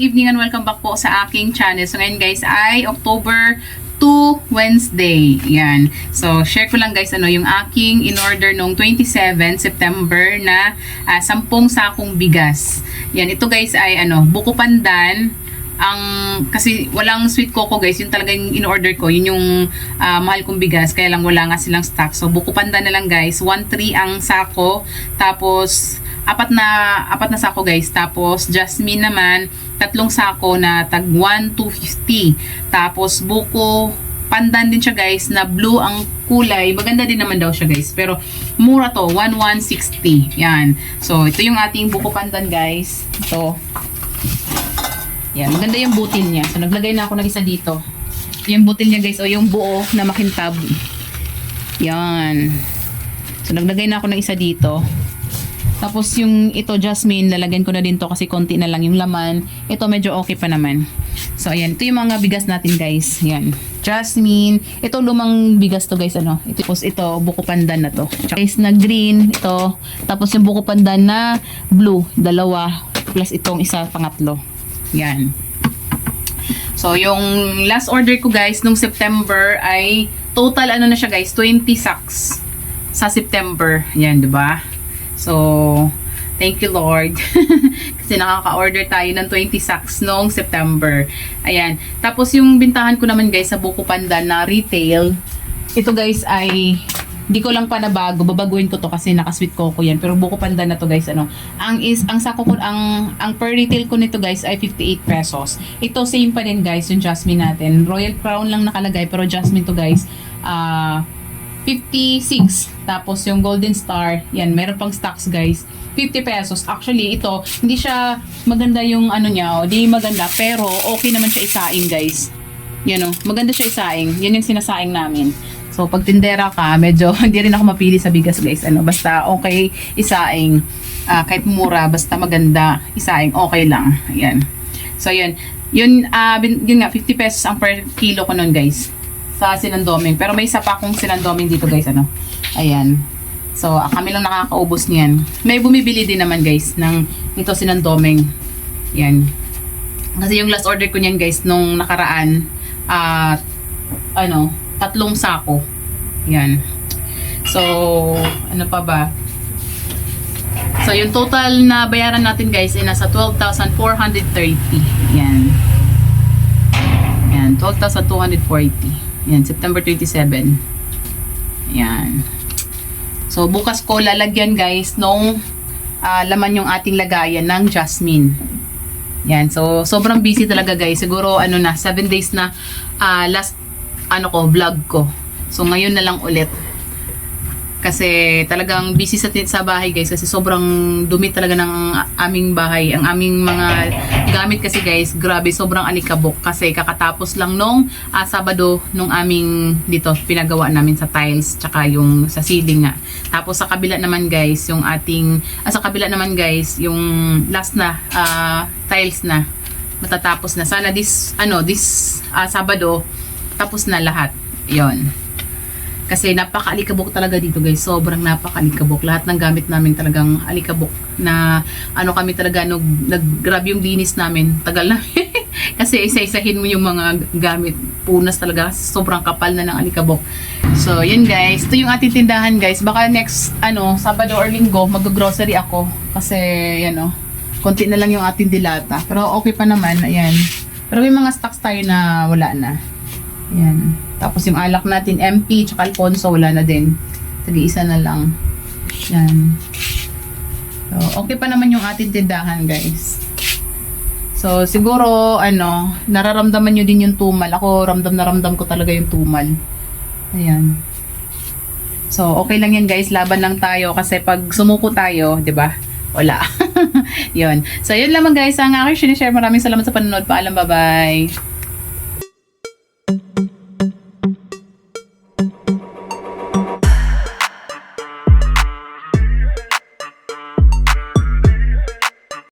evening and welcome back po sa aking channel. So ngayon guys ay October 2 Wednesday. Yan. So share ko lang guys ano yung aking in order nung 27 September na ah, 10 sakong bigas. Yan ito guys ay ano buko pandan ang kasi walang sweet coco guys. Yun talaga yung in order ko. Yun yung ah, mahal kong bigas kaya lang wala nga silang stock. So buko pandan na lang guys. 1.3 ang sako. Tapos apat na apat na sako guys. Tapos jasmine naman. Tatlong sako na tag 1,250 tapos buko pandan din siya guys na blue ang kulay. Maganda din naman daw siya guys. Pero mura to. 1,160 yan. So ito yung ating buko pandan guys. Ito yan, maganda yung butil niya. So, naglagay na ako ng isa dito. Yung butil niya, guys, o yung buo na makintab. Yan. So, naglagay na ako ng isa dito. Tapos, yung ito, jasmine, lalagyan ko na din to kasi konti na lang yung laman. Ito, medyo okay pa naman. So, ayan. Ito yung mga bigas natin, guys. Yan. Jasmine. Ito, lumang bigas to, guys. Ano? Ito, tapos ito, buko pandan na to. Guys, na green. Ito. Tapos, yung buko pandan na blue. Dalawa. Plus itong isa, pangatlo. Yan. So, yung last order ko guys, nung September ay total ano na siya guys, 20 sacks sa September. Yan, ba? So, thank you Lord. Kasi nakaka-order tayo ng 20 sacks noong September. Ayan. Tapos yung bintahan ko naman guys sa Buko Pandan na retail, ito guys ay hindi ko lang pa nabago, babaguhin ko to kasi naka-sweet coco yan. Pero buko pandan na to guys, ano. Ang is ang sako ko ang ang per retail ko nito guys ay 58 pesos. Ito same pa din guys yung jasmine natin. Royal Crown lang nakalagay pero jasmine to guys. Ah 56. Tapos yung Golden Star, yan, meron pang stocks guys. 50 pesos. Actually, ito, hindi siya maganda yung ano niya, oh, di maganda, pero okay naman siya isaing guys. Yan oh, maganda siya isaing. Yan yung sinasaing namin. So, pag tindera ka, medyo hindi rin ako mapili sa bigas guys. Ano, basta okay, isaing. Ah, kahit mura, basta maganda, isaing, okay lang. Ayan. So, yun. Yun, ah, bin- yun nga, 50 pesos ang per kilo ko nun guys. Sa sinandoming. Pero may isa pa akong sinandoming dito guys. Ano. Ayan. So, ah, kami lang nakakaubos niyan. May bumibili din naman guys ng ito sinandoming. Yan. Kasi yung last order ko niyan guys nung nakaraan at ano, tatlong sako. Yan. So, ano pa ba? So, yung total na bayaran natin guys ay nasa 12,430. Yan. Yan, 12,240. Yan, September 27. Yan. So, bukas ko lalagyan guys nung ah, laman yung ating lagayan ng jasmine. Yan. So, sobrang busy talaga guys. Siguro, ano na, 7 days na ah, last, ano ko, vlog ko. So, ngayon na lang ulit. Kasi talagang busy sa, sa bahay guys kasi sobrang dumi talaga ng aming bahay. Ang aming mga gamit kasi guys, grabe, sobrang alikabok kasi kakatapos lang nung ah, Sabado nung aming dito pinagawa namin sa tiles tsaka yung sa ceiling nga. Tapos sa kabila naman guys, yung ating ah, sa kabila naman guys, yung last na ah, tiles na matatapos na. Sana this ano, this ah, Sabado tapos na lahat. 'Yon. Kasi napaka-alikabok talaga dito guys. Sobrang napaka-alikabok. Lahat ng gamit namin talagang alikabok. Na ano kami talaga, nag, nag-grab yung linis namin. Tagal na. Kasi isa-isahin mo yung mga gamit. Punas talaga. Sobrang kapal na ng alikabok. So, yun guys. Ito yung ating tindahan guys. Baka next, ano, Sabado or Linggo, mag-grocery ako. Kasi, yan o. konti na lang yung ating dilata. Pero okay pa naman. Ayan. Pero may mga stocks tayo na wala na. Yan. Tapos yung alak natin, MP, tsaka Alfonso, wala na din. Tagi-isa na lang. Yan. So, okay pa naman yung ating tindahan, guys. So, siguro, ano, nararamdaman nyo din yung tumal. Ako, ramdam na ramdam ko talaga yung tumal. Ayan. So, okay lang yan, guys. Laban lang tayo. Kasi pag sumuko tayo, di ba? Wala. yun. So, yun lamang, guys. Ang aking sinishare. Maraming salamat sa panonood. Paalam, bye-bye.